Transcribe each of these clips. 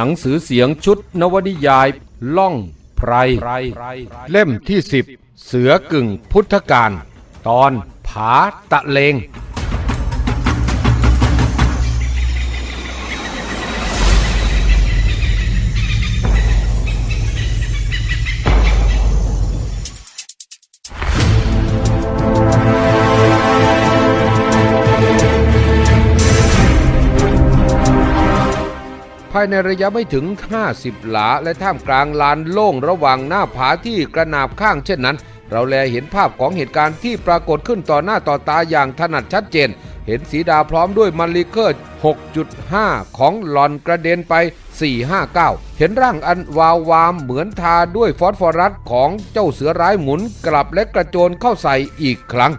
หนังสือเสียงชุดนวนิยาย ล่องไพร เล่มที่สิบเสือกึ่งพุทธการ ตอนผาตะเลงายในระยะไม่ถึง 50 หลา และท่ามกลางลานโล่งระหว่างหน้าผาที่กระนาบข้างเช่นนั้น เราแลเห็นภาพของเหตุการณ์ที่ปรากฏขึ้นต่อหน้าต่อตาอย่างถนัดชัดเจน เห็นสีดาพร้อมด้วยมันลิเคอร์ 6.5 ของหลอนกระเด็นไป 459 เห็นร่างอันวาววามเหมือนทาด้วยฟอสฟอรัสของเจ้าเสือร้ายหมุนกลับและกระโจนเข้าใส่อีกครั้ง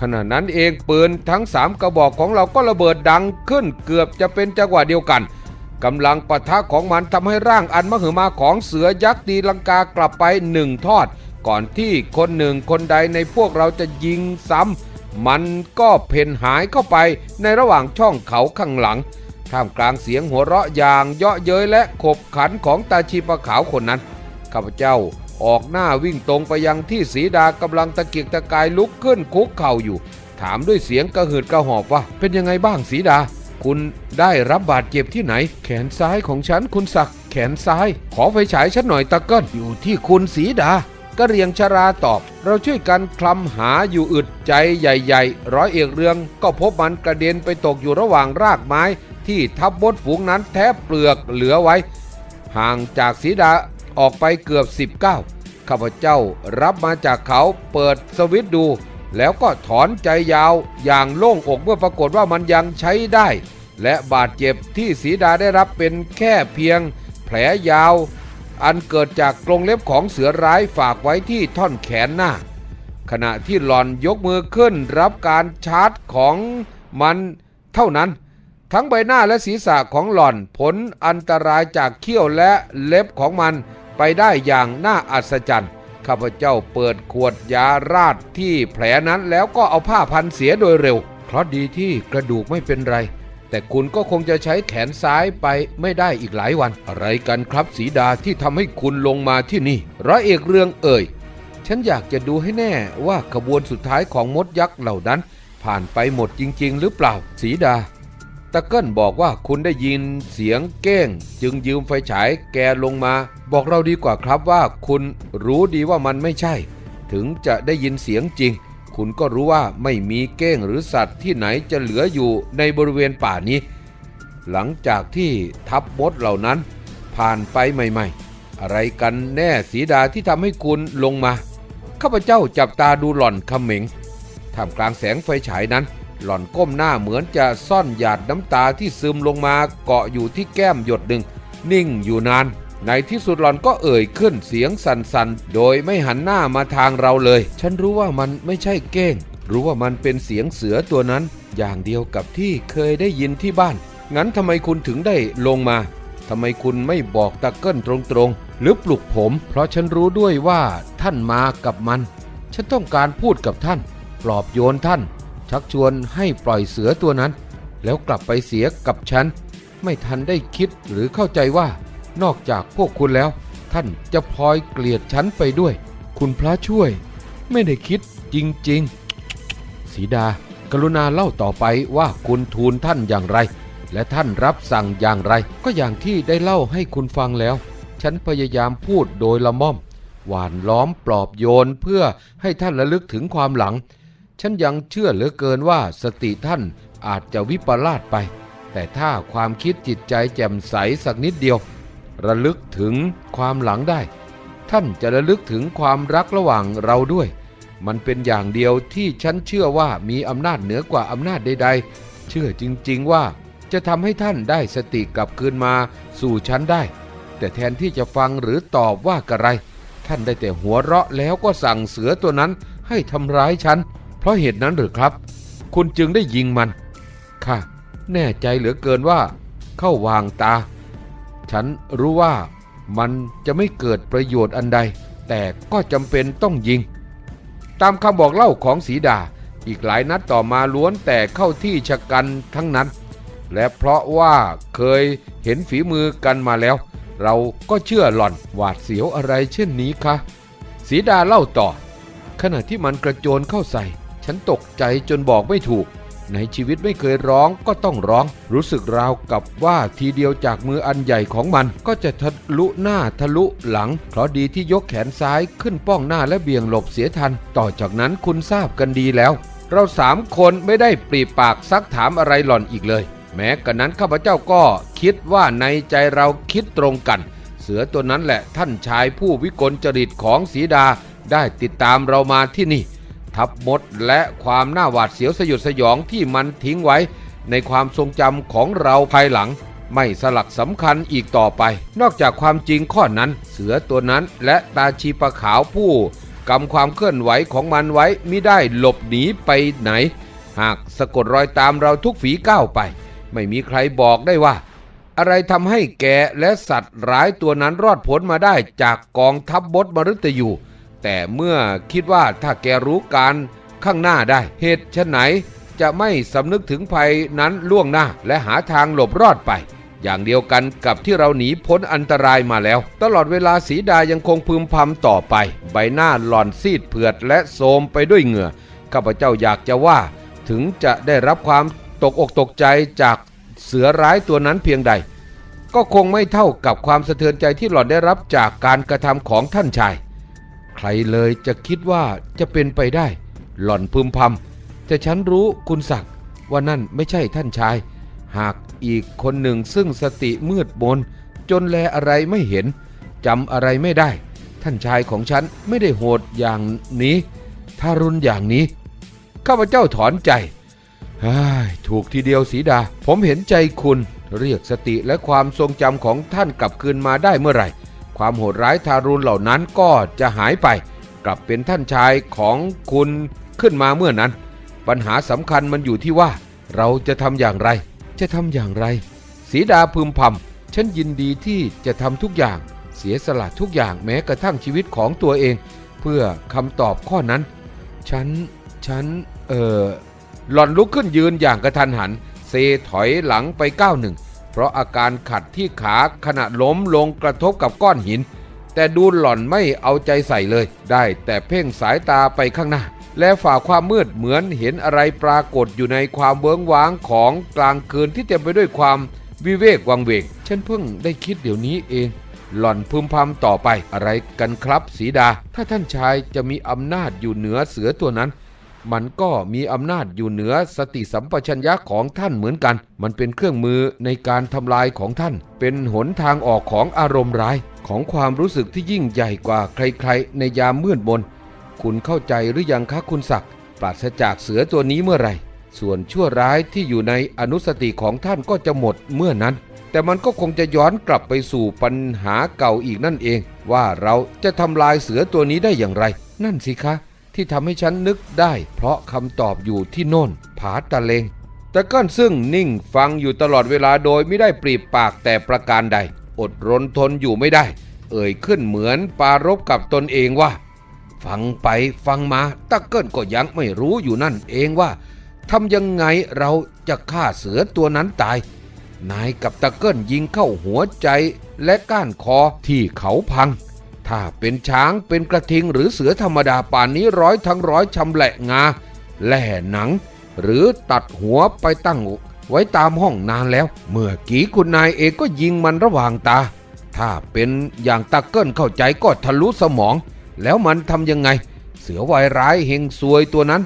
ขณะนั้นเองปืนทั้ง 3 กระบอกของเราก็ระเบิดดังขึ้นเกือบจะเป็นจังหวะเดียวกัน กำลังปะทะของมันทำให้ร่างอันมหึมาของเสือยักษ์ตีลังกากลับไปหนึ่งทอด ก่อนที่คนหนึ่งคนใดในพวกเราจะยิงซ้ำมันก็เพ่นหายเข้าไปในระหว่างช่องเขาข้างหลัง ท่ามกลางเสียงหัวเราะอย่างเยาะเย้ยและขบขันของตาชีปะขาวคนนั้นข้าพเจ้าออกหน้าวิ่งตรงไปยังที่สีดากำลังตะเกียกตะกายลุกขึ้นคุกเข่าอยู่ ถามด้วยเสียงกระหืดกระหอบว่าเป็นยังไงบ้างสีดา คุณได้รับบาดเจ็บที่ไหน แขนซ้ายของฉันคุณศักดิ์แขนซ้าย ขอไฟฉายฉันหน่อยตะเกิลอยู่ที่คุณสีดาก็เรียงชราตอบ เราช่วยกันคลำหาอยู่อึดใจใหญ่ๆ ร้อยเอกเรืองก็พบมันกระเด็นไปตกอยู่ระหว่างรากไม้ ที่ทับบดฝูงนั้นแทบเปลือกเหลือไว้ ห่างจากสีดาออกไปเกือบ 19ข้าพเจ้ารับมาจากเขาเปิดสวิตดู แล้วก็ถอนใจยาวอย่างโล่งอกเมื่อปรากฏว่ามันยังใช้ได้ และบาดเจ็บที่สีดาได้รับเป็นแค่เพียง แผลยาว อันเกิดจากกรงเล็บของเสือร้ายฝากไว้ที่ท่อนแขนหน้า ขณะที่หลอนยกมือขึ้นรับการชาร์จของมันเท่านั้น ทั้งใบหน้าและศีรษะของหล่อนผลอันตรายจากเขี้ยวและเล็บของมันไปได้อย่างน่าอัศจรรย์ ข้าพเจ้าเปิดขวดยาราดที่แผลนั้นแล้วก็เอาผ้าพันเสียโดยเร็ว เพราะดีที่กระดูกไม่เป็นไร แต่คุณก็คงจะใช้แขนซ้ายไปไม่ได้อีกหลายวัน อะไรกันครับสีดาที่ทำให้คุณลงมาที่นี่ ร้อยเอกเรืองเอ่ย ฉันอยากจะดูให้แน่ว่าขบวนสุดท้ายของมดยักษ์เหล่านั้น ผ่านไปหมดจริง ๆ หรือเปล่า สีดา ตะเกิ้ลบอกว่าคุณได้ยินเสียงเก้ง จึงยืมไฟฉายแกลงมา บอกเราดีกว่าครับว่าคุณรู้ดีว่ามันไม่ใช่ ถึงจะได้ยินเสียงจริง คุณก็รู้ว่าไม่มีเก้งหรือสัตว์ที่ไหนจะเหลืออยู่ในบริเวณป่านี้ หลังจากที่ทับมดเหล่านั้น ผ่านไปใหม่ ๆ อะไรกันแน่สีดาที่ทำให้คุณลงมาข้าพเจ้าจับตาดูหล่อนเขม็งท่ามกลางแสงไฟฉายนั้น หล่อนก้มหน้าเหมือนจะซ่อนหยาดน้ำตาที่ซึมลงมาเกาะอยู่ที่แก้มหยดหนึ่ง นิ่งอยู่นาน ในที่สุดหล่อนก็เอ่ยขึ้นเสียงสั่นๆ โดยไม่หันหน้ามาทางเราเลย ฉันรู้ว่ามันไม่ใช่เก้ง รู้ว่ามันเป็นเสียงเสือตัวนั้น อย่างเดียวกับที่เคยได้ยินที่บ้าน งั้นทำไมคุณถึงได้ลงมาทำไมคุณไม่บอกตะเกิ้ลตรงๆ หรือปลุกผม เพราะฉันรู้ด้วยว่าท่านมากับมัน ฉันต้องการพูดกับท่าน ปลอบโยนท่าน ชักชวนให้ปล่อยเสือตัวนั้น แล้วกลับไปเสียกับฉัน ไม่ทันได้คิดหรือเข้าใจว่า นอกจากพวกคุณแล้ว ท่านจะพลอยเกลียดฉันไปด้วย คุณพระช่วย ไม่ได้คิดจริงๆสีดากรุณาเล่าต่อไปว่าคุณทูลท่านอย่างไร และท่านรับสั่งอย่างไร ก็อย่างที่ได้เล่าให้คุณฟังแล้ว ฉันพยายามพูดโดยละม่อม หวานล้อมปลอบโยนเพื่อให้ท่านระลึกถึงความหลัง ฉันยังเชื่อเหลือเกินว่าสติท่านอาจจะวิปลาสไป แต่ถ้าความคิดจิตใจแจ่มใสสักนิดเดียว ระลึกถึงความหลังได้ ท่านจะระลึกถึงความรักระหว่างเราด้วย มันเป็นอย่างเดียวที่ฉันเชื่อว่ามีอำนาจเหนือกว่าอำนาจใด ๆ เชื่อจริง ๆ ว่าจะทำให้ท่านได้สติกลับคืนมาสู่ฉันได้ แต่แทนที่จะฟังหรือตอบว่ากระไร ท่านได้แต่หัวเราะแล้วก็สั่งเสือตัวนั้นให้ทำร้ายฉัน เพราะเหตุนั้นหรือครับ คุณจึงได้ยิงมัน ค่ะ แน่ใจเหลือเกินว่า เข้าวางตา ฉันรู้ว่ามันจะไม่เกิดประโยชน์อันใด แต่ก็จำเป็นต้องยิง ตามคำบอกเล่าของสีดา อีกหลายนัดต่อมาล้วนแต่เข้าที่ชะกันทั้งนั้น และเพราะว่าเคยเห็นฝีมือกันมาแล้ว เราก็เชื่อหล่อนหวาดเสียวอะไรเช่นนี้คะสีดาเล่าต่อ ขณะที่มันกระโจนเข้าใส่ ฉันตกใจจนบอกไม่ถูก ในชีวิตไม่เคยร้องก็ต้องร้อง รู้สึกราวกับว่าทีเดียวจากมืออันใหญ่ของมัน ก็จะทะลุหน้าทะลุหลัง เพราะดีที่ยกแขนซ้ายขึ้นป้องหน้าและเบี่ยงหลบเสียทัน ต่อจากนั้นคุณทราบกันดีแล้ว เราสามคนไม่ได้ปรีปากซักถามอะไรหล่อนอีกเลย แม้กระนั้นข้าพเจ้าก็คิดว่าในใจเราคิดตรงกัน เสือตัวนั้นแหละท่านชายผู้วิกลจริตของสีดาได้ติดตามเรามาที่นี่ ทับมดและความน่าหวาดเสียวสยดสยองที่มันทิ้งไว้ ในความทรงจำของเราภายหลัง ไม่สลักสำคัญอีกต่อไป นอกจากความจริงข้อนั้น เสือตัวนั้นและตาชีปะขาวผู้กำความเคลื่อนไหวของมันไว้มิได้หลบหนีไปไหน หากสะกดรอยตามเราทุกฝีก้าวไป ไม่มีใครบอกได้ว่า อะไรทำให้แกและสัตว์ร้ายตัวนั้นรอดพ้นมาได้จากกองทัพบดมฤตยู แต่เมื่อคิดว่าถ้าแกรู้การข้างหน้าได้ เหตุชะไหนจะไม่สำนึกถึงภัยนั้นล่วงหน้าและหาทางหลบรอดไป อย่างเดียวกันกับที่เราหนีพ้นอันตรายมาแล้ว ตลอดเวลาสีดายังคงพึมพำต่อไป ใบหน้าหล่อนซีดเผือดและโทมไปด้วยเหงื่อข้าพเจ้าอยากจะว่า ถึงจะได้รับความตกอกตกใจจากเสือร้ายตัวนั้นเพียงใด ก็คงไม่เท่ากับความสะเทือนใจที่หล่อนได้รับจากการกระทำของท่านชาย รเลยจะคิดว่าจะเป็นไปได้ หล่อนพึมพำแต่ฉันรู้คุณศักดิ์ว่านั่นไม่ใช่ท่านชาย หากอีกคนหนึ่งซึ่งสติมืดมนจนแลอะไรไม่เห็นจำอะไรไม่ได้ ท่านชายของฉันไม่ได้โหดอย่างนี้ทารุณอย่างนี้ ข้าพเจ้าถอนใจถูกทีเดียวสีดา ผมเห็นใจคุณ เรียกสติและความทรงจำของท่านกลับคืนมาได้เมื่อไหร่ ความโหดร้ายทารุณเหล่านั้นก็จะหายไป กลับเป็นท่านชายของคุณขึ้นมาเมื่อนั้น ปัญหาสำคัญมันอยู่ที่ว่า เราจะทำอย่างไร จะทำอย่างไรสีดาพึมพำฉันยินดีที่จะทำทุกอย่าง เสียสละทุกอย่างแม้กระทั่งชีวิตของตัวเอง เพื่อคำตอบข้อนั้น ฉัน ฉัน เออหล่อนลุกขึ้นยืนอย่างกระทันหัน เซถอยหลังไปก้าวหนึ่ง เพราะอาการขัดที่ขาขณะล้มลงกระทบกับก้อนหิน แต่ดูหล่อนไม่เอาใจใส่เลย ได้แต่เพ่งสายตาไปข้างหน้า และฝ่าความมืดเหมือนเห็นอะไรปรากฏอยู่ในความเบื้องว้างของกลางคืนที่เต็มไปด้วยความวิเวกวังเวงฉันเพิ่งได้คิดเดี๋ยวนี้เอง หล่อนพึมพำต่อไปอะไรกันครับสีดา ถ้าท่านชายจะมีอำนาจอยู่เหนือเสือตัวนั้น มันก็มีอำนาจอยู่เหนือสติสัมปชัญญะของท่านเหมือนกัน มันเป็นเครื่องมือในการทำลายของท่าน เป็นหนทางออกของอารมณ์ร้าย ของความรู้สึกที่ยิ่งใหญ่กว่าใครๆ ในยามมืดมน คุณเข้าใจหรือยังคะคุณศักดิ์ปราศจากเสือตัวนี้เมื่อไหร่ ส่วนชั่วร้ายที่อยู่ในอนุสติของท่านก็จะหมดเมื่อนั้น แต่มันก็คงจะย้อนกลับไปสู่ปัญหาเก่าอีกนั่นเอง ว่าเราจะทำลายเสือตัวนี้ได้อย่างไร นั่นสิคะ ที่ทำให้ฉันนึกได้ เพราะคำตอบอยู่ที่โน่น ผาตะเลง แต่ก้อนซึ่งนิ่งฟังอยู่ตลอดเวลาโดยไม่ได้ปรีบปากแต่ประการใด อดรนทนอยู่ไม่ได้ เอ่ยขึ้นเหมือนปารบกับตนเองว่า ฟังไปฟังมาตะเกิลก็ยังไม่รู้อยู่นั่นเองว่าทำยังไงเราจะฆ่าเสือตัวนั้นตาย นายกับตะเกิลยิงเข้าหัวใจและก้านคอที่เขาพัง ถ้าเป็นช้างเป็นกระทิงหรือเสือธรรมดาป่านนี้ร้อยทั้งร้อยชำแหละงาแหล่หนัง หรือตัดหัวไปตั้งไว้ตามห้องนานแล้ว เมื่อกี้คุณนายเองก็ยิงมันระหว่างตา ถ้าเป็นอย่างตะเกิลเข้าใจก็ทะลุสมอง แล้วมันทำยังไง เสือวายร้ายเฮงซวยตัวนั้น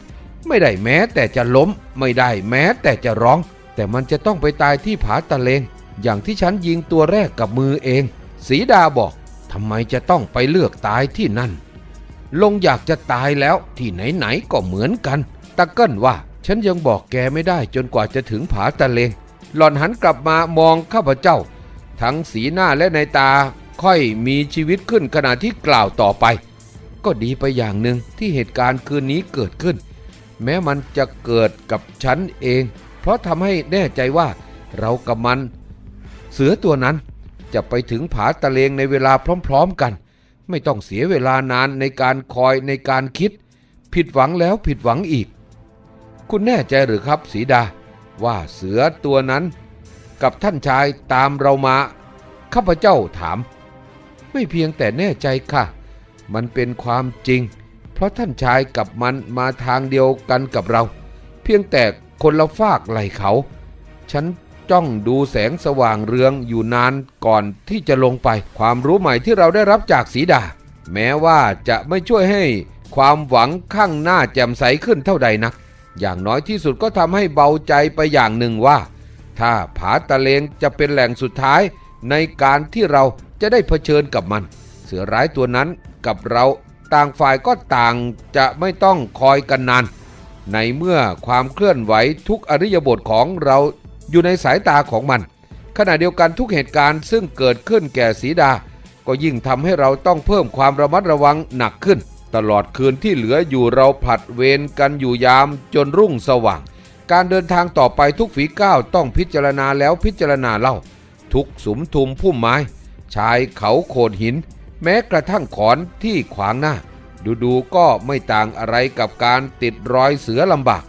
ไม่ได้แม้แต่จะล้ม ไม่ได้แม้แต่จะร้อง แต่มันจะต้องไปตายที่ผาตะเลง อย่างที่ฉันยิงตัวแรกกับมือเอง สีดาบอกำไมจะต้องไปเลือกตายที่นั่น ลงอยากจะตายแล้วที่ไหนๆก็เหมือนกัน ตะเกิ้ลว่า ฉันยังบอกแกไม่ได้จนกว่าจะถึงผาตะเลง หล่อนหันกลับมามองข้าพเจ้า ทั้งสีหน้าและในตาค่อยมีชีวิตขึ้นขณะที่กล่าวต่อไป ก็ดีไปอย่างหนึ่งที่เหตุการณ์คืนนี้เกิดขึ้น แม้มันจะเกิดกับฉันเอง เพราะทำให้แน่ใจว่าเรากับมัน เสือตัวนั้น จะไปถึงผาตะเลงในเวลาพร้อมๆกัน ไม่ต้องเสียเวลานานในการคอยในการคิด ผิดหวังแล้วผิดหวังอีก คุณแน่ใจหรือครับสีดา ว่าเสือตัวนั้น กับท่านชายตามเรามาข้าพเจ้าถาม ไม่เพียงแต่แน่ใจค่ะ มันเป็นความจริง เพราะท่านชายกับมันมาทางเดียวกันกับเรา เพียงแต่คนละฝากไหลเขา ฉัน จ้องดูแสงสว่างเรืองอยู่นานก่อนที่จะลงไป ความรู้ใหม่ที่เราได้รับจากสีดา แม้ว่าจะไม่ช่วยให้ความหวังข้างหน้าแจ่มใสขึ้นเท่าใดนัก อย่างน้อยที่สุดก็ทำให้เบาใจไปอย่างหนึ่งว่า ถ้าผาตะเลงจะเป็นแหล่งสุดท้ายในการที่เราจะได้เผชิญกับมัน เสือร้ายตัวนั้นกับเราต่างฝ่ายก็ต่างจะไม่ต้องคอยกันนาน ในเมื่อความเคลื่อนไหวทุกอริยบทของเรา อยู่ในสายตาของมัน ขณะเดียวกันทุกเหตุการณ์ซึ่งเกิดขึ้นแก่สีดา ก็ยิ่งทำให้เราต้องเพิ่มความระมัดระวังหนักขึ้น ตลอดคืนที่เหลืออยู่เราผลัดเวรกันอยู่ยามจนรุ่งสว่าง การเดินทางต่อไปทุกฝีก้าวต้องพิจารณาแล้วพิจารณาเล่า ทุกสุมทุมพุ่มไม้ ชายเขาโขดหิน แม้กระทั่งขอนที่ขวางหน้า ดูๆก็ไม่ต่างอะไรกับการติดรอยเสือลำบาก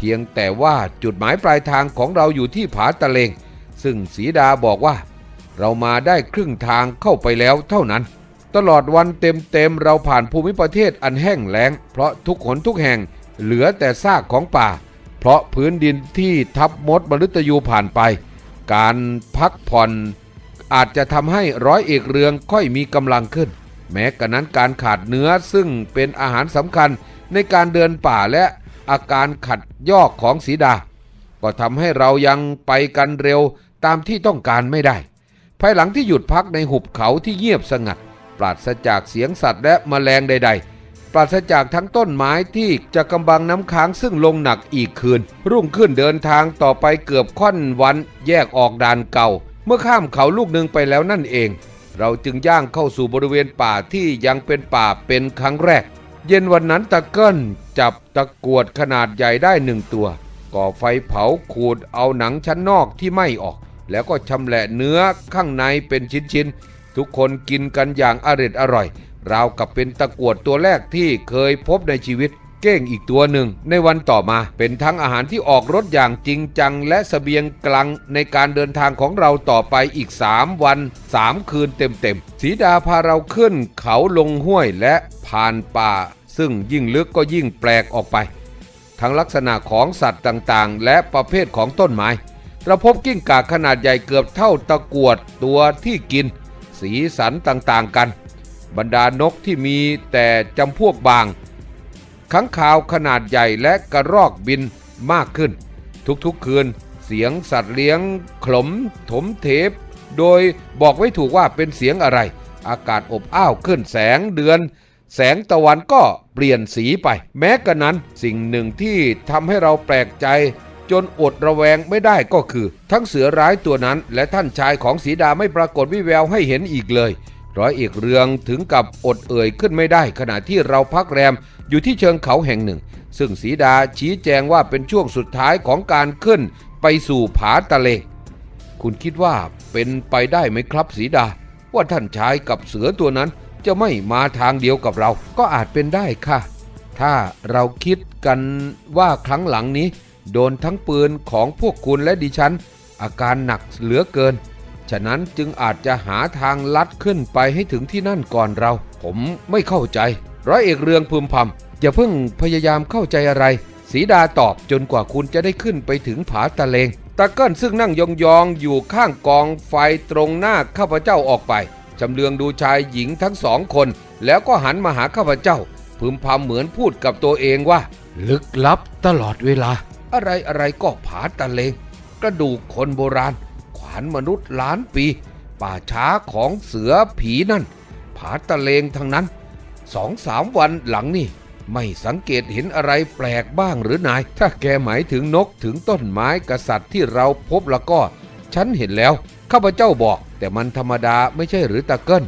เพียงแต่ว่าจุดหมายปลายทางของเราอยู่ที่ผาตะเลง ซึ่งสีดาบอกว่า เรามาได้ครึ่งทางเข้าไปแล้วเท่านั้น ตลอดวันเต็มๆเราผ่านภูมิประเทศอันแห้งแล้ง เพราะทุกขนทุกแห่งเหลือแต่ซากของป่า เพราะพื้นดินที่ทับมดมฤตยูผ่านไป การพักผ่อนอาจจะทำให้ร้อยเอกเรืองค่อยมีกำลังขึ้น แม้กระนั้นการขาดเนื้อซึ่งเป็นอาหารสำคัญในการเดินป่าและ อาการขัดยอกของสีดา ก็ทำให้เรายังไปกันเร็วตามที่ต้องการไม่ได้ ภายหลังที่หยุดพักในหุบเขาที่เงียบสงัด ปราศจากเสียงสัตว์และแมลงใด ๆ ปราศจากทั้งต้นไม้ที่จะกำบังน้ำค้างซึ่งลงหนักอีกคืน รุ่งขึ้นเดินทางต่อไปเกือบค่อนวันแยกออกด่านเก่า เมื่อข้ามเขาลูกหนึ่งไปแล้วนั่นเอง เราจึงย่างเข้าสู่บริเวณป่าที่ยังเป็นป่าเป็นครั้งแรก เย็นวันนั้นตะเกิ้ลจับตะกวดขนาดใหญ่ได้หนึ่งตัว ก่อไฟเผาขูดเอาหนังชั้นนอกที่ไหม้ออก แล้วก็ชำแหละเนื้อข้างในเป็นชิ้นๆ ทุกคนกินกันอย่างอร็ดอร่อย ราวกับเป็นตะกวดตัวแรกที่เคยพบในชีวิต เก้งอีกตัวหนึ่ง ในวันต่อมาเป็นทั้งอาหารที่ออกรถอย่างจริงจัง และสเสบียงกลังในการเดินทางของเราต่อไปอีก 3 วัน 3 คืนเต็มๆสีดาพาเราขึ้นเขาลงห้วยและผ่านป่า ซึ่งยิ่งลึกก็ยิ่งแปลกออกไป ทั้งลักษณะของสัตว์ต่างๆ และประเภทของต้นไม้เราพบกิ้งก่าขนาดใหญ่เกือบเท่าตะกวดตัวที่กิน สีสันต่างๆกัน บรรดานกที่มีแต่จำพวกบาง ขังข่าวขนาดใหญ่และกระรอกบินมากขึ้น ทุกๆคืน เสียงสัตว์เลี้ยงขลมถมเทป โดยบอกไว้ถูกว่าเป็นเสียงอะไร อากาศอบอ้าวขึ้นแสงเดือน แสงตะวันก็เปลี่ยนสีไป แม้กระนั้นสิ่งหนึ่งที่ทำให้เราแปลกใจจนอดระแวงไม่ได้ก็คือ ทั้งเสือร้ายตัวนั้น และท่านชายของสีดาไม่ปรากฏวิแววให้เห็นอีกเลย ร้อยเอกเรืองถึงกับอดเอ่ยขึ้นไม่ได้ ขณะที่เราพักแรม อยู่ที่เชิงเขาแห่งหนึ่ง ซึ่งสีดาชี้แจงว่าเป็นช่วงสุดท้ายของการขึ้นไปสู่ผาตะเล คุณคิดว่าเป็นไปได้ไหมครับสีดา ว่าท่านชายกับเสือตัวนั้นจะไม่มาทางเดียวกับเรา ก็อาจเป็นได้ค่ะ ถ้าเราคิดกันว่าครั้งหลังนี้ โดนทั้งปืนของพวกคุณและดิฉัน อาการหนักเหลือเกิน ฉะนั้นจึงอาจจะหาทางลัดขึ้นไปให้ถึงที่นั่นก่อนเรา ผมไม่เข้าใจ ร้อยเอกเรืองพึมพำอย่าเพิ่งพยายามเข้าใจอะไร สีดาตอบจนกว่าคุณจะได้ขึ้นไปถึงผาตะเลงตะเกิ้ลซึ่งนั่งยองๆอยู่ข้างกองไฟตรงหน้าข้าพเจ้าออกไปจำเลืองดูชายหญิงทั้งสองคน แล้วก็หันมาหาข้าพเจ้า พึมพำเหมือนพูดกับตัวเองว่า ลึกลับตลอดเวลา อะไรอะไรก็ผาตะเลง กระดูกคนโบราณ ขวานมนุษย์ล้านปี ป่าช้าของเสือผีนั่น ผาตะเลงทั้งนั้น สองสามวันหลังนี่ ไม่สังเกตเห็นอะไรแปลกบ้างหรือนาย ถ้าแกหมายถึงนกถึงต้นไม้กษัตริย์ที่เราพบแล้วก็ ฉันเห็นแล้ว ข้าพเจ้าบอก แต่มันธรรมดาไม่ใช่หรือตะเกิล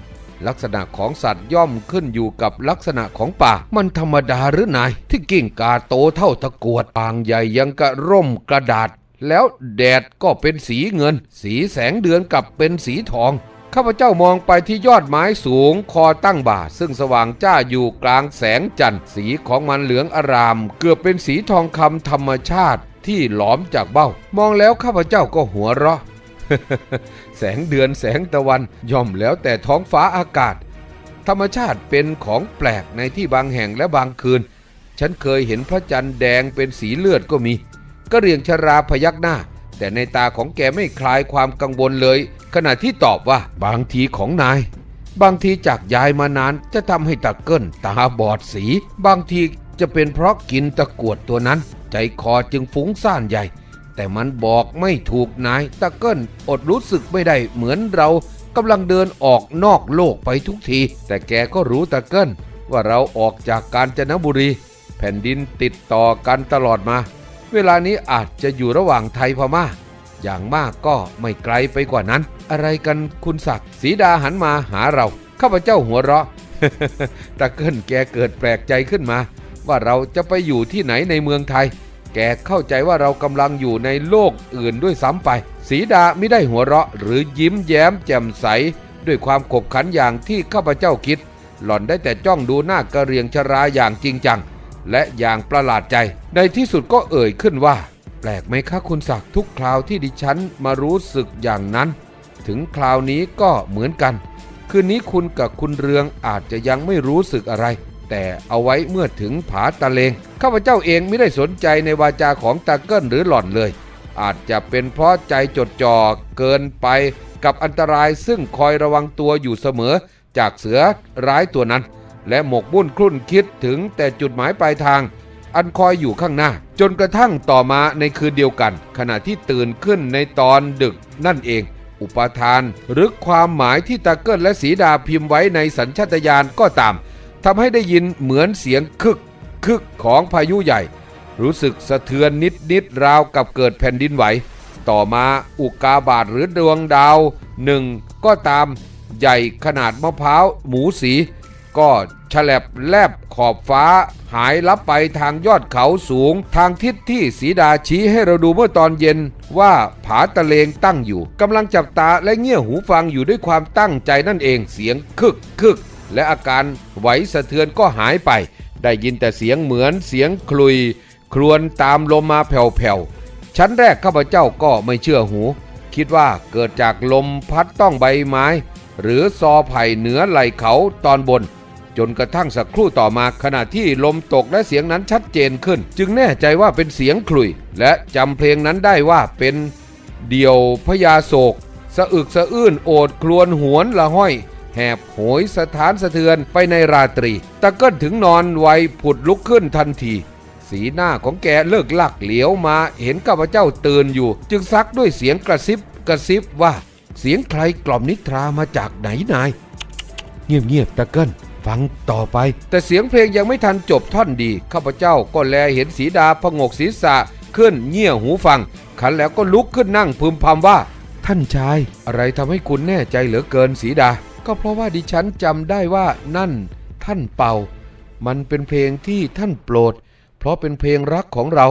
ลักษณะของสัตว์ย่อมขึ้นอยู่กับลักษณะของป่า มันธรรมดาหรือนาย ที่กิ่งกาโตเท่าตะกวดปางใหญ่ยังกระร่มกระดาษ แล้วแดดก็เป็นสีเงิน สีแสงเดือนกลับเป็นสีทอง ข้าพเจ้ามองไปที่ยอดไม้สูงคอตั้งบ่า ซึ่งสว่างจ้าอยู่กลางแสงจันทร์สีของมันเหลืองอาราม เกือบเป็นสีทองคำธรรมชาติที่หลอมจากเบ้า มองแล้วข้าพเจ้าก็หัวเราะ แสงเดือนแสงตะวันย่อมแล้วแต่ท้องฟ้าอากาศ ธรรมชาติเป็นของแปลกในที่บางแห่งและบางคืน ฉันเคยเห็นพระจันทร์แดงเป็นสีเลือดก็มีก็เรียงชราพยักหน้า แต่ในตาของแกไม่คลายความกังวลเลย ขณะที่ตอบว่าบางทีของนาย บางทีจากยายมานานจะทำให้ตะเกิลตาบอดสี บางทีจะเป็นเพราะกินตะกวดตัวนั้น ใจคอจึงฟุ้งซ่านใหญ่ แต่มันบอกไม่ถูกนายตะเกิลอดรู้สึกไม่ได้เหมือนเรากำลังเดินออกนอกโลกไปทุกที แต่แกก็รู้ตะเกิลว่าเราออกจากกาญจนบุรี แผ่นดินติดต่อกันตลอดมา เวลานี้อาจจะอยู่ระหว่างไทยพม่า อย่างมากก็ไม่ไกลไปกว่านั้น อะไรกันคุณศักดิ์สีดาหันมาหาเราข้าพเจ้าหัวเราะตะเกิลแกเกิดแปลกใจขึ้นมา ว่าเราจะไปอยู่ที่ไหนในเมืองไทย แกเข้าใจว่าเรากำลังอยู่ในโลกอื่นด้วยซ้ำไป สีดาไม่ได้หัวเราะ หรือยิ้มแย้มแจ่มใส ด้วยความขบขันอย่างที่ข้าพเจ้าคิด หล่อนได้แต่จ้องดูหน้ากระเรียงชราอย่างจริงจัง และอย่างประหลาดใจ ในที่สุดก็เอ่ยขึ้นว่า แปลกไหมคะคุณศักดิ์ทุกคราวที่ดิฉันมารู้สึกอย่างนั้น ถึงคราวนี้ก็เหมือนกัน คืนนี้คุณกับคุณเรืองอาจจะยังไม่รู้สึกอะไร แต่เอาไว้เมื่อถึงผาตะเลงข้าพเจ้าเองไม่ได้สนใจในวาจาของตาเกิลหรือหล่อนเลย อาจจะเป็นเพราะใจจดจ่อเกินไปกับอันตรายซึ่งคอยระวังตัวอยู่เสมอจากเสือร้ายตัวนั้น และหมกบุ่นคลุ่นคิดถึงแต่จุดหมายปลายทาง อันคอยอยู่ข้างหน้า จนกระทั่งต่อมาในคืนเดียวกัน ขณะที่ตื่นขึ้นในตอนดึกนั่นเอง อุปทาน หรือความหมายที่ตาเกิลและสีดาพิมพ์ไว้ในสัญชาตญาณก็ตามทำให้ได้ยินเหมือนเสียงคึกคึกของพายุใหญ่ รู้สึกสะเทือนนิดนิดราวกับเกิดแผ่นดินไหว ต่อมาอุกาบาตหรือดวงดาวหนึ่งก็ตามใหญ่ขนาดมะพร้าวหมูสี ก็ฉลับแลบขอบฟ้า หายลับไปทางยอดเขาสูง ทางทิศที่สีดาชี้ให้เราดูเมื่อตอนเย็นว่าผาตะเลงตั้งอยู่กำลังจับตาและเงี่ยหูฟังอยู่ด้วยความตั้งใจนั่นเองเสียงคึกคึกและอาการไหวสะเทือนก็หายไป ได้ยินแต่เสียงเหมือนเสียงคลุย ครวนตามลมมาแผ่วๆชั้นแรกข้าพเจ้าก็ไม่เชื่อหู คิดว่าเกิดจากลมพัดต้องใบไม้ หรือซอไผ่เหนือไหลเขาตอนบน จนกระทั่งสักครู่ต่อมาขณะที่ลมตกและเสียงนั้นชัดเจนขึ้น จึงแน่ใจว่าเป็นเสียงคลุย และจำเพลงนั้นได้ว่าเป็นเดี่ยวพญาโศก สะอึกสะอื้นโอดครวนหวนละห้อย แหบโหยสถานสะเทือนไปในราตรี ตะเกิลถึงนอนไวผุดลุกขึ้นทันที สีหน้าของแกเลิกลักเหลียวมาเห็นข้าพเจ้าตื่นอยู่ จึงซักด้วยเสียงกระซิบกระซิบว่า เสียงใครกล่อมนิทรามาจากไหนนาย เงียบๆตะเกิล ฟังต่อไป แต่เสียงเพลงยังไม่ทันจบท่อนดี ข้าพเจ้าก็แลเห็นสีดาพงกศีรษะขึ้นเงี่ยหูฟัง ขันแล้วก็ลุกขึ้นนั่งพึมพำว่า ท่านชาย อะไรทำให้คุณแน่ใจเหลือเกินสีดา ก็เพราะว่าดิฉันจำได้ว่านั่น ท่านเป่า มันเป็นเพลงที่ท่านโปรด เพราะเป็นเพลงรักของเรา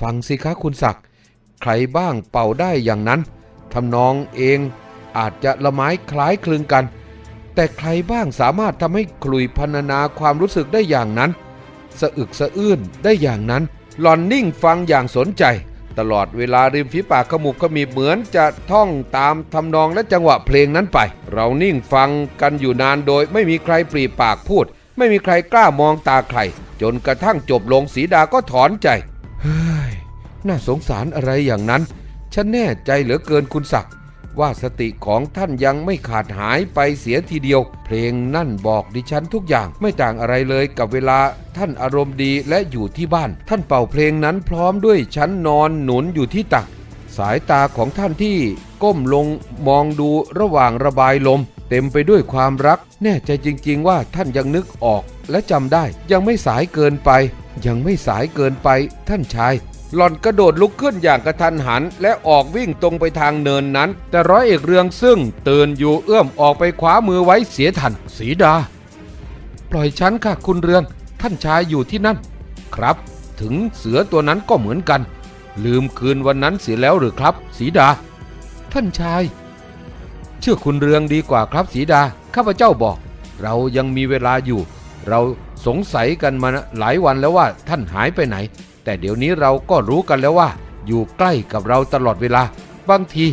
ฟังสิคะคุณศักดิ์ใครบ้างเป่าได้อย่างนั้นทำนองเองอาจจะละไม้คล้ายคลึงกัน แต่ใครบ้างสามารถทำให้คลุยพรรณนาความรู้สึกได้อย่างนั้น สะอึกสะอื้นได้อย่างนั้น หลอนนิ่งฟังอย่างสนใจ ตลอดเวลาริมฝีปากขมุบขมีบเหมือนจะท่องตามทำนองและจังหวะเพลงนั้นไป เรานิ่งฟังกันอยู่นานโดยไม่มีใครปรีปากพูด ไม่มีใครกล้ามองตาใคร จนกระทั่งจบลงสีดาก็ถอนใจเฮ้ยน่าสงสารอะไรอย่างนั้น ฉันแน่ใจเหลือเกินคุณศักดิ์ ว่าสติของท่านยังไม่ขาดหายไปเสียทีเดียว เพลงนั่นบอกดิฉันทุกอย่างไม่ต่างอะไรเลยกับเวลาท่านอารมณ์ดีและอยู่ที่บ้าน ท่านเป่าเพลงนั้นพร้อมด้วยฉันนอนหนุนอยู่ที่ตัก สายตาของท่านที่ก้มลงมองดูระหว่างระบายลม เต็มไปด้วยความรัก แน่ใจจริง ๆ ว่าท่านยังนึกออกและจำได้ยังไม่สายเกินไป ยังไม่สายเกินไปท่านชาย หล่อนกระโดดลุกขึ้นอย่างกระทันหัน และออกวิ่งตรงไปทางเนินนั้น แต่ร้อยเอกเรืองซึ่งตื่นอยู่เอื้อมออกไปคว้ามือไว้เสียทันสีดา ปล่อยฉันค่ะคุณเรือง ท่านชายอยู่ที่นั่น ครับ ถึงเสือตัวนั้นก็เหมือนกัน ลืมคืนวันนั้นเสียแล้วหรือครับ สีดา ท่านชาย เชื่อคุณเรืองดีกว่าครับสีดาข้าพเจ้าบอก เรายังมีเวลาอยู่ เราสงสัยกันมาหลายวันแล้วว่าท่านหายไปไหน แต่เดี๋ยวนี้เราก็รู้กันแล้วว่า อยู่ใกล้กับเราตลอดเวลา บางที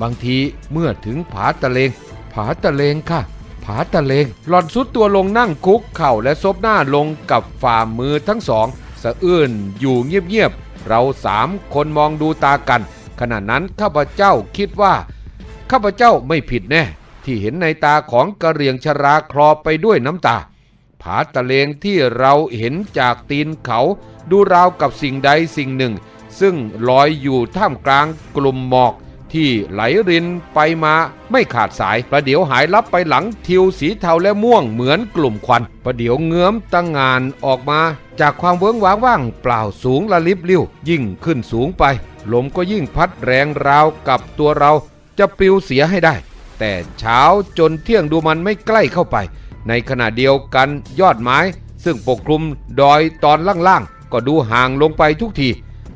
บางทีเมื่อถึงผาตะเลง ผาตะเลงค่ะ ผาตะเลง หลอนสุดตัวลงนั่งคุกเข่าและซบหน้าลงกับฝ่ามือทั้งสองสะอื้นอยู่เงียบๆเราสามคนมองดูตากัน ขณะนั้นข้าพเจ้าคิดว่า ข้าพเจ้าไม่ผิดแน่ที่เห็นในตาของกระเรียงชราคลอไปด้วยน้ำตาาตะเลงที่เราเห็นจากตีนเขา ดูราวกับสิ่งใดสิ่งหนึ่ง ซึ่งลอยอยู่ท่ามกลางกลุ่มหมอก ที่ไหลรินไปมาไม่ขาดสาย ประเดี๋ยวหายลับไปหลังทิวสีเทาและม่วงเหมือนกลุ่มควัน ประเดี๋ยวเงื้อมตั้งงานออกมา จากความเวิ้งว้างว่างเปล่าสูงละลิบลิ่วยิ่งขึ้นสูงไป ลมก็ยิ่งพัดแรงราวกับตัวเราจะปลิวเสียให้ได้ แต่เช้าจนเที่ยงดูมันไม่ใกล้เข้าไป ในขณะเดียวกันยอดไม้ ซึ่งปกคลุมดอยตอนล่างๆ ก็ดูห่างลงไปทุกที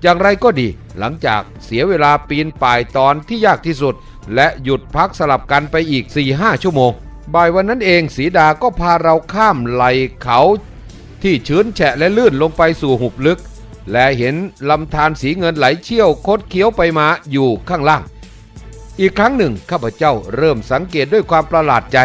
อย่างไรก็ดี หลังจากเสียเวลาปีนป่ายตอนที่ยากที่สุด และหยุดพักสลับกันไปอีก 4-5 ชั่วโมง บ่ายวันนั้นเองสีดาก็พาเราข้ามไหลเขา ที่ชื้นแฉะและลื่นลงไปสู่หุบลึก และเห็นลำธารสีเงินไหลเชี่ยวคดเคี้ยวไปมาอยู่ข้างล่าง อีกครั้งหนึ่งข้าพเจ้าเริ่มสังเกตด้วยความประหลาดใจ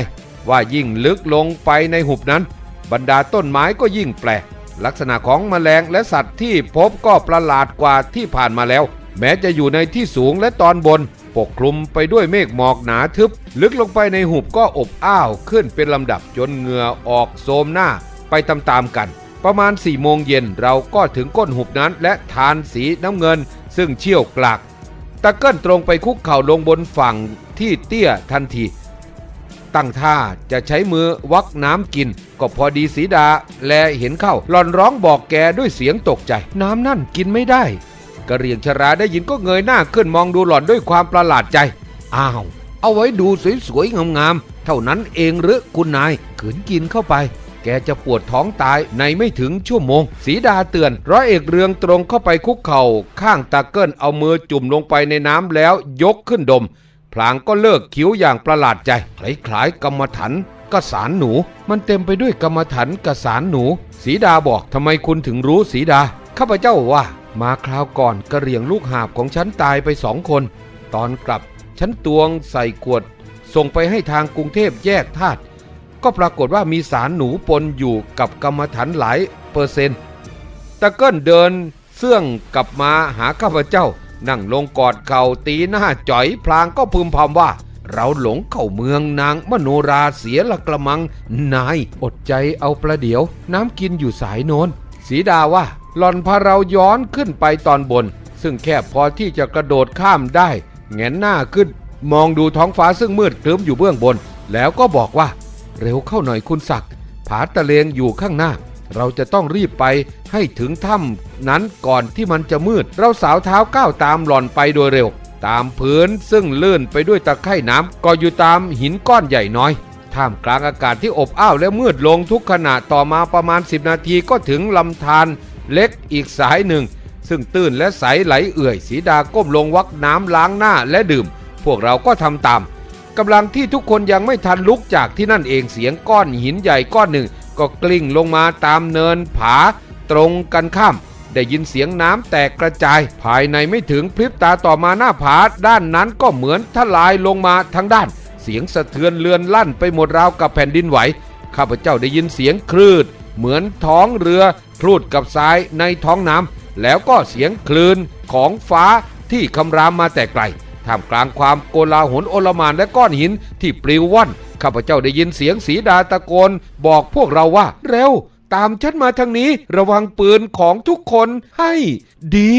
ว่ายิ่งลึกลงไปในหุบนั้น บรรดาต้นไม้ก็ยิ่งแปลก ลักษณะของแมลงและสัตว์ที่พบก็ประหลาดกว่าที่ผ่านมาแล้ว แม้จะอยู่ในที่สูงและตอนบน ปกคลุมไปด้วยเมฆหมอกหนาทึบ ลึกลงไปในหุบก็อบอ้าวขึ้นเป็นลำดับจนเหงื่อออกโซมหน้าไปตามๆกันประมาณ4โมงเย็นเราก็ถึงก้นหุบนั้นและทานสีน้ำเงิน ซึ่งเชี่ยวกลากตะเกิ้ลตรงไปคุกเข่าลงบนฝั่งที่เตี้ยทันที ตั้งท่าจะใช้มือวักน้ำกิน ก็พอดีสีดาแลเห็นเข้าหลอนร้องบอกแกด้วยเสียงตกใจ น้ำนั่นกินไม่ได้กระเรียงชราได้ยินก็เงยหน้าขึ้นมองดูหล่อนด้วยความประหลาดใจ อ้าว เอาไว้ดูสวยๆงามๆเท่านั้นเองหรือคุณนายขืนกินเข้าไป แกจะปวดท้องตายในไม่ถึงชั่วโมง สีดาเตือน ร้อยเอกเรืองตรงเข้าไปคุกเข่า ข้างตาเกิ้ลเอามือจุ่มลงไปในน้ำแล้วยกขึ้นดม พลางก็เลิกคิ้วอย่างประหลาดใจคล้ายๆกรรมฐานกสารหนู มันเต็มไปด้วยกรรมฐานกสารหนู สีดาบอกทำไมคุณถึงรู้สีดา ข้าพเจ้าว่า มาคราวก่อนกระเหรี่ยงลูกหาบของฉันตายไปสองคน ตอนกลับฉันตวงใส่ขวด ส่งไปให้ทางกรุงเทพแยกธาตุก็ปรากฏว่ามีสารหนูปนอยู่กับกรรมฐานหลายเปอร์เซนต์ตะเกิ้ลเดินเสื่องกลับมาหาข้าพเจ้า นั่งลงกอดเข่าตีหน้าจ่อยพลางก็พึมพำว่า เราหลงเข้าเมืองนางมโนราเสียละกระมัง นายอดใจเอาประเดี๋ยว น้ำกินอยู่สายโนนสีดาว่าหล่อนพาเราย้อนขึ้นไปตอนบน ซึ่งแค่พอที่จะกระโดดข้ามได้แงนหน้าขึ้น มองดูท้องฟ้าซึ่งมืดครึ้มอยู่เบื้องบน แล้วก็บอกว่า เร็วเข้าหน่อยคุณศักดิ์ผาตะเลงอยู่ข้างหน้า เราจะต้องรีบไปให้ถึงถ้ำนั้นก่อนที่มันจะมืด เราสาวเท้าก้าวตามหล่อนไปโดยเร็ว ตามพื้นซึ่งลื่นไปด้วยตะไคร่น้ำก็อยู่ตามหินก้อนใหญ่น้อย ท่ามกลางอากาศที่อบอ้าวและมืดลงทุกขณะต่อมาประมาณ 10 นาทีก็ถึงลำธารเล็กอีกสายหนึ่ง ซึ่งตื้นและใสไหลเอื่อย สีดาก้มลงวักน้ำล้างหน้าและดื่ม พวกเราก็ทำตามกำลังที่ทุกคนยังไม่ทันลุกจากที่นั่นเองเสียงก้อนหินใหญ่ก้อนหนึ่ง ก็กลิ้งลงมาตามเนินผาตรงกันข้าม ได้ยินเสียงน้ำแตกกระจาย ภายในไม่ถึงพริบตาต่อมาหน้าผาด้านนั้นก็เหมือนทลายลงมาทั้งด้าน เสียงสะเทือนเลือนลั่นไปหมดราวกับแผ่นดินไหว ข้าพเจ้าได้ยินเสียงคลืดเหมือนท้องเรือคลูดกับทรายในท้องน้ำแล้วก็เสียงคลื่นของฟ้าที่คำรามมาแต่ไกลท่ามกลางความโกลาหลโอลมานและก้อนหินที่ปลิวว่อน ข้าพเจ้าได้ยินเสียงสีดาตะโกน บอกพวกเราว่า เร็ว ตามฉันมาทางนี้ ระวังปืนของทุกคนให้ดี